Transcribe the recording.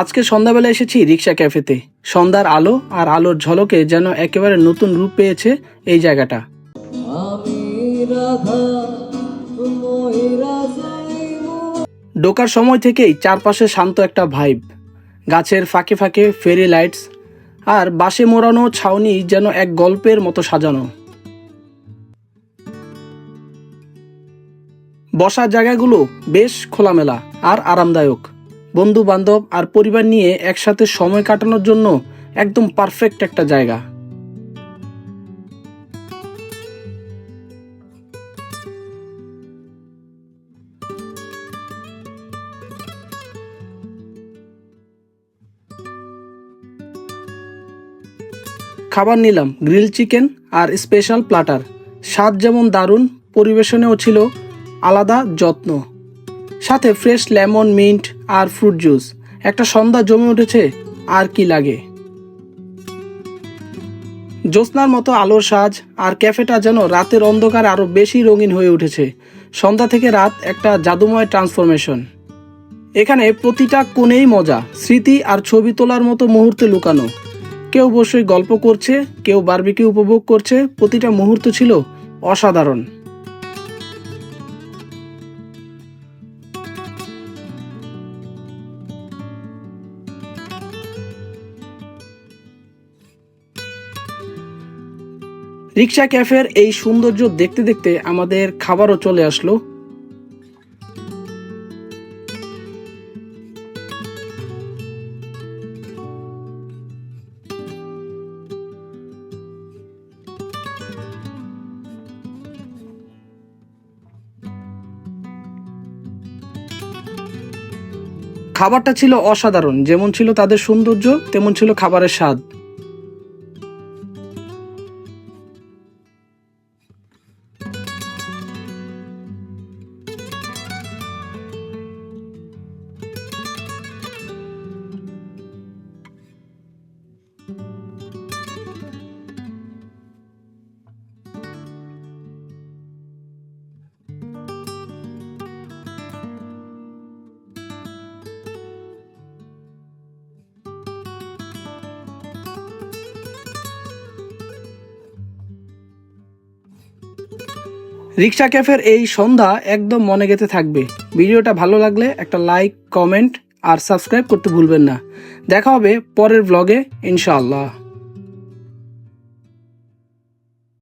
আজকে সন্ধ্যাবেলা এসেছি রিক্সা ক্যাফেতে। সন্ধ্যার আলো আর আলোর ঝলকে যেন একেবারে নতুন রূপ পেয়েছে এই জায়গাটা। ঢোকার সময় থেকেই চারপাশে শান্ত একটা ভাইব গাছের ফাঁকে ফাঁকে ফেরি লাইটস আর বাঁশে মোড়ানো ছাউনি যেন এক গল্পের মতো সাজানো। বসার জায়গাগুলো বেশ খোলামেলা আর আরামদায়ক। বন্ধু বান্ধব আর পরিবার নিয়ে একসাথে সময় কাটানোর জন্য একদম পারফেক্ট একটা জায়গা। খাবার নিলাম গ্রিল চিকেন আর স্পেশাল প্লাটার স্বাদ যেমন দারুণ, পরিবেশনেও ছিল আলাদা যত্ন। সাথে ফ্রেশ লেমন মিন্ট আর ফ্রুট জুস একটা সন্ধ্যা জমে উঠেছে, আর কি লাগে। জ্যোৎস্নার মতো আলোর সাজ আর ক্যাফেটা যেন রাতের অন্ধকার আরও বেশি রঙিন হয়ে উঠেছে। সন্ধ্যা থেকে রাত একটা জাদুময় ট্রান্সফরমেশন এখানে প্রতিটা কোণেই মজা, স্মৃতি আর ছবি তোলার মতো মুহূর্তে লুকানো। কেউ বসে গল্প করছে, কেউ বার্বিকে উপভোগ করছে, প্রতিটা মুহূর্ত ছিল অসাধারণ। রিক্সা ক্যাফের এই সৌন্দর্য দেখতে দেখতে আমাদের খাবারও চলে আসলো। খাবারটা ছিল অসাধারণ। যেমন ছিল তাদের সৌন্দর্য, তেমন ছিল খাবারের স্বাদ। রিক্সা ক্যাফের এই সন্ধ্যা একদম মনে গেতে থাকবে। ভিডিওটা ভালো লাগলে একটা লাইক, কমেন্ট আর সাবস্ক্রাইব করতে ভুলবেন না। দেখা হবে পরের ব্লগে ইনশাআল্লাহ।